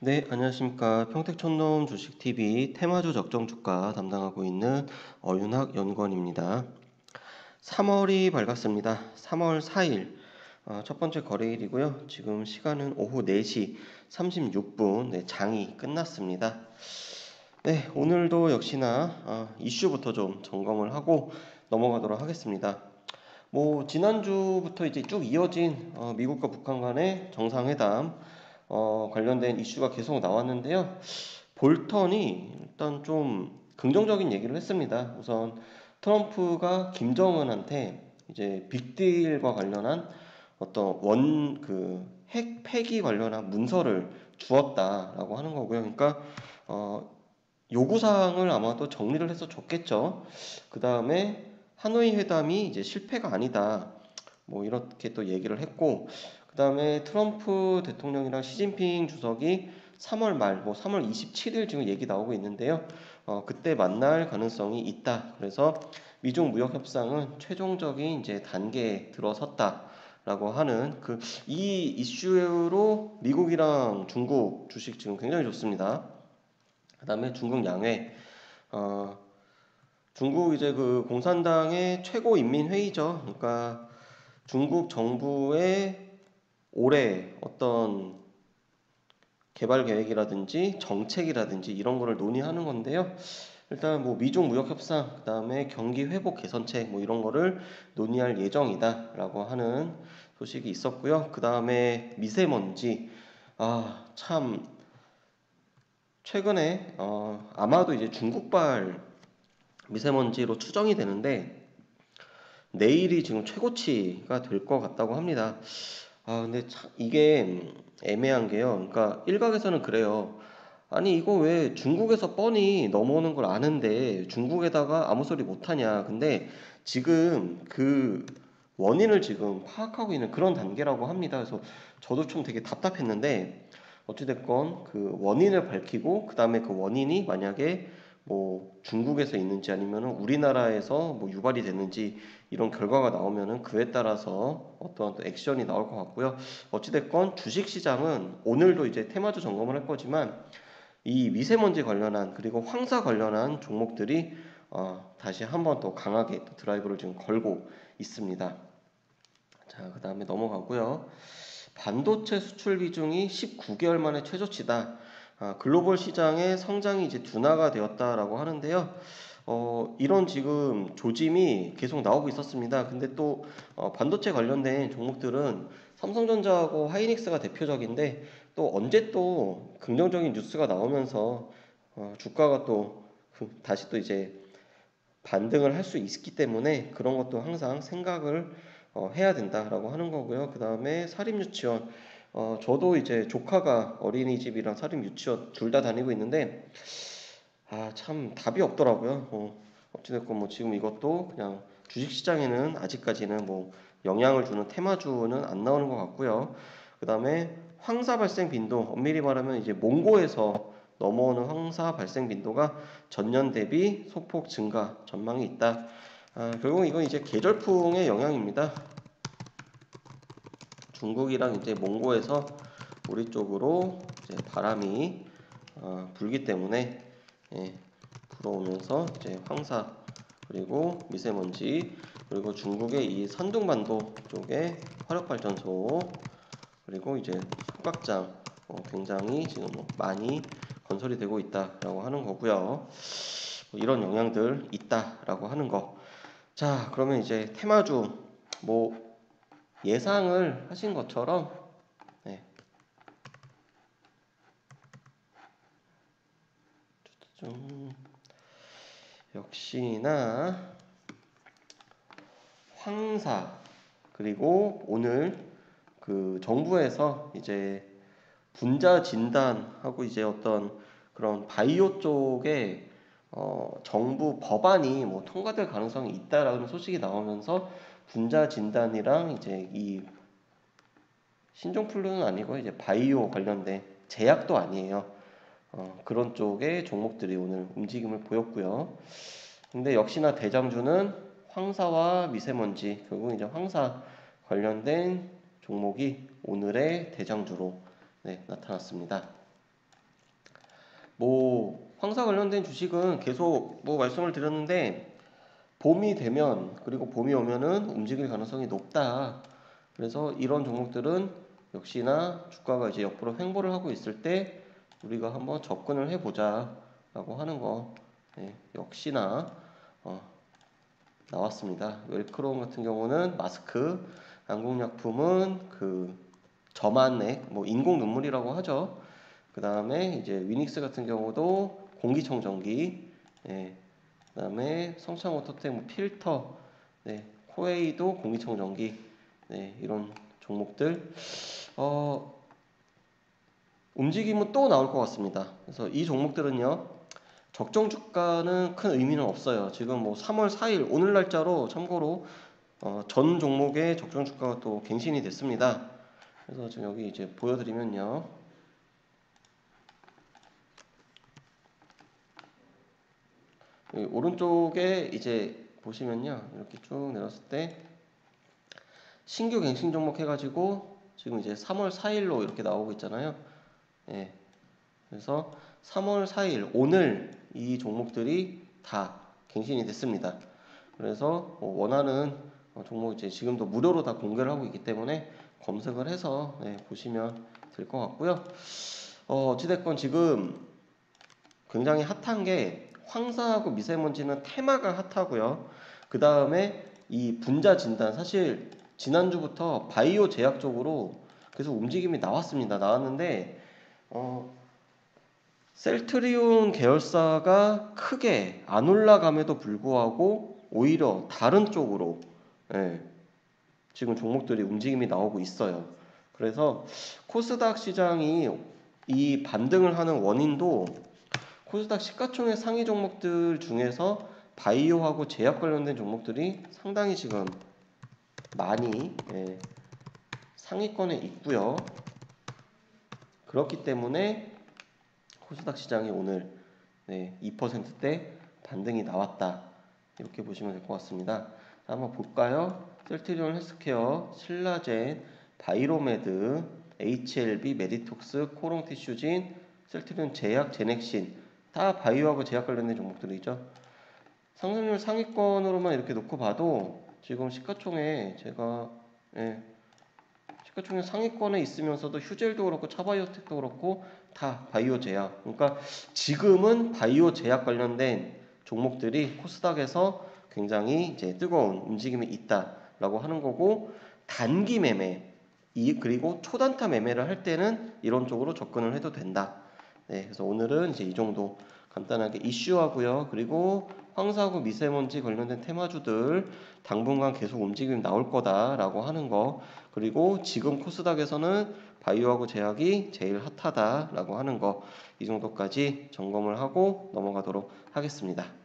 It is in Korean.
네, 안녕하십니까. 평택촌놈 주식TV 테마주 적정 주가 담당하고 있는 어윤학 연구원입니다. 3월이 밝았습니다. 3월 4일 어, 첫 번째 거래일이고요. 지금 시간은 오후 4시 36분 네, 장이 끝났습니다. 네, 오늘도 역시나 어, 이슈부터 좀 점검을 하고 넘어가도록 하겠습니다. 뭐 지난주부터 이제 쭉 이어진 어, 미국과 북한 간의 정상회담 어, 관련된 이슈가 계속 나왔는데요. 볼턴이 일단 좀 긍정적인 얘기를 했습니다. 우선 트럼프가 김정은한테 이제 빅딜과 관련한 어떤 원 그 핵 폐기 관련한 문서를 주었다라고 하는 거고요. 그러니까 어, 요구 사항을 아마도 정리를 해서 줬겠죠. 그 다음에 하노이 회담이 이제 실패가 아니다. 뭐 이렇게 또 얘기를 했고 그 다음에 트럼프 대통령이랑 시진핑 주석이 3월 말, 뭐 3월 27일 지금 얘기 나오고 있는데요. 어, 그때 만날 가능성이 있다. 그래서 미중 무역 협상은 최종적인 이제 단계에 들어섰다 라고 하는 그 이 이슈로 미국이랑 중국 주식 지금 굉장히 좋습니다. 그 다음에 중국 양회 어, 중국 이제 그 공산당의 최고 인민 회의죠. 그러니까 중국 정부의 올해 어떤 개발 계획이라든지 정책이라든지 이런 거를 논의하는 건데요. 일단 뭐 미중 무역 협상, 그다음에 경기 회복 개선책 뭐 이런 거를 논의할 예정이다라고 하는 소식이 있었고요. 그다음에 미세먼지 아, 참 최근에 어, 아마도 이제 중국발 미세먼지로 추정이 되는데 내일이 지금 최고치가 될 것 같다고 합니다. 아, 근데 참 이게 애매한 게요. 그러니까 일각에서는 그래요. 아니 이거 왜 중국에서 뻔히 넘어오는 걸 아는데 중국에다가 아무 소리 못 하냐. 근데 지금 그 원인을 지금 파악하고 있는 그런 단계라고 합니다. 그래서 저도 좀 되게 답답했는데 어찌됐건 그 원인을 밝히고 그 다음에 그 원인이 만약에 뭐 중국에서 있는지 아니면 우리나라에서 뭐 유발이 됐는지 이런 결과가 나오면은 그에 따라서 어떤 액션이 나올 것 같고요. 어찌됐건 주식 시장은 오늘도 이제 테마주 점검을 할 거지만 이 미세먼지 관련한 그리고 황사 관련한 종목들이 어, 다시 한번 더 강하게 또 드라이브를 지금 걸고 있습니다. 자, 그 다음에 넘어가고요. 반도체 수출 비중이 19개월 만에 최저치다. 아, 글로벌 시장의 성장이 이제 둔화가 되었다라고 하는데요. 어, 이런 지금 조짐이 계속 나오고 있었습니다. 근데 또 어, 반도체 관련된 종목들은 삼성전자하고 하이닉스가 대표적인데 또 언제 또 긍정적인 뉴스가 나오면서 어, 주가가 또 다시 또 이제 반등을 할 수 있기 때문에 그런 것도 항상 생각을 어, 해야 된다라고 하는 거고요. 그 다음에 사립유치원 어, 저도 이제 조카가 어린이집이랑 사립 유치원 둘 다 다니고 있는데, 아, 참 답이 없더라고요. 어, 어찌됐건 뭐 지금 이것도 그냥 주식시장에는 아직까지는 뭐 영향을 주는 테마주는 안 나오는 것 같고요. 그 다음에 황사 발생 빈도, 엄밀히 말하면 이제 몽고에서 넘어오는 황사 발생 빈도가 전년 대비 소폭 증가 전망이 있다. 아, 결국 이건 이제 계절풍의 영향입니다. 중국이랑 이제 몽고에서 우리 쪽으로 이제 바람이 어, 불기 때문에 예, 불어오면서 이제 황사 그리고 미세먼지 그리고 중국의 이 산둥반도 쪽에 화력발전소 그리고 이제 소각장 어, 굉장히 지금 뭐 많이 건설이 되고 있다라고 하는 거고요. 뭐 이런 영향들 있다라고 하는 거. 자, 그러면 이제 테마주 뭐 예상을 하신 것처럼 네. 좀 역시나 황사 그리고 오늘 그 정부에서 이제 분자 진단하고 이제 어떤 그런 바이오 쪽에 어 정부 법안이 뭐 통과될 가능성이 있다라는 소식이 나오면서 분자 진단이랑 이제 이 신종플루는 아니고 이제 바이오 관련된 제약도 아니에요. 어, 그런 쪽의 종목들이 오늘 움직임을 보였고요. 근데 역시나 대장주는 황사와 미세먼지, 결국 이제 황사 관련된 종목이 오늘의 대장주로 네, 나타났습니다. 뭐 황사 관련된 주식은 계속 뭐 말씀을 드렸는데 봄이 되면 그리고 봄이 오면은 움직일 가능성이 높다. 그래서 이런 종목들은 역시나 주가가 이제 옆으로 횡보를 하고 있을 때 우리가 한번 접근을 해보자라고 하는 거 네, 역시나 어, 나왔습니다. 웰크롬 같은 경우는 마스크, 안국약품은 그 저만액, 뭐 인공 눈물이라고 하죠. 그 다음에 이제 위닉스 같은 경우도 공기청정기, 네, 그 다음에 성창오토텍 뭐 필터, 네, 코웨이도 공기청정기, 네, 이런 종목들 어, 움직임은 또 나올 것 같습니다. 그래서 이 종목들은요. 적정 주가는 큰 의미는 없어요. 지금 뭐 3월 4일 오늘 날짜로 참고로 어, 전 종목의 적정 주가가 또 갱신이 됐습니다. 그래서 지금 여기 이제 보여드리면요. 여기 오른쪽에 이제 보시면요. 이렇게 쭉 내렸을 때 신규 갱신 종목 해가지고 지금 이제 3월 4일로 이렇게 나오고 있잖아요. 예. 그래서 3월 4일 오늘 이 종목들이 다 갱신이 됐습니다. 그래서 뭐 원하는 종목 이제 지금도 무료로 다 공개를 하고 있기 때문에 검색을 해서 네, 보시면 될 것 같고요. 어, 어찌됐건 지금 굉장히 핫한 게 황사하고 미세먼지는 테마가 핫하고요. 그 다음에 이 분자 진단 사실 지난주부터 바이오 제약 쪽으로 계속 움직임이 나왔습니다. 나왔는데 어, 셀트리온 계열사가 크게 안 올라감에도 불구하고 오히려 다른 쪽으로 예, 지금 종목들이 움직임이 나오고 있어요. 그래서 코스닥 시장이 이 반등을 하는 원인도 코스닥 시가총액 상위 종목들 중에서 바이오하고 제약 관련된 종목들이 상당히 지금 많이 예, 상위권에 있고요. 그렇기 때문에 코스닥 시장이 오늘 네, 2%대 반등이 나왔다. 이렇게 보시면 될 것 같습니다. 자, 한번 볼까요? 셀트리온 헬스케어, 신라젠, 바이로메드, HLB, 메디톡스, 코롱티슈진, 셀트리온 제약, 제넥신 다 바이오하고 제약 관련된 종목들이죠. 상승률 상위권으로만 이렇게 놓고 봐도 지금 시가총액 제가 예, 시가총액 상위권에 있으면서도 휴젤도 그렇고 차바이오텍도 그렇고 다 바이오 제약. 그러니까 지금은 바이오 제약 관련된 종목들이 코스닥에서 굉장히 이제 뜨거운 움직임이 있다라고 하는 거고 단기 매매 이 그리고 초단타 매매를 할 때는 이런 쪽으로 접근을 해도 된다. 네, 그래서 오늘은 이제 이 정도 간단하게 이슈하고요. 그리고 황사하고 미세먼지 관련된 테마주들 당분간 계속 움직임 나올 거다라고 하는 거 그리고 지금 코스닥에서는 바이오하고 제약이 제일 핫하다라고 하는 거 이 정도까지 점검을 하고 넘어가도록 하겠습니다.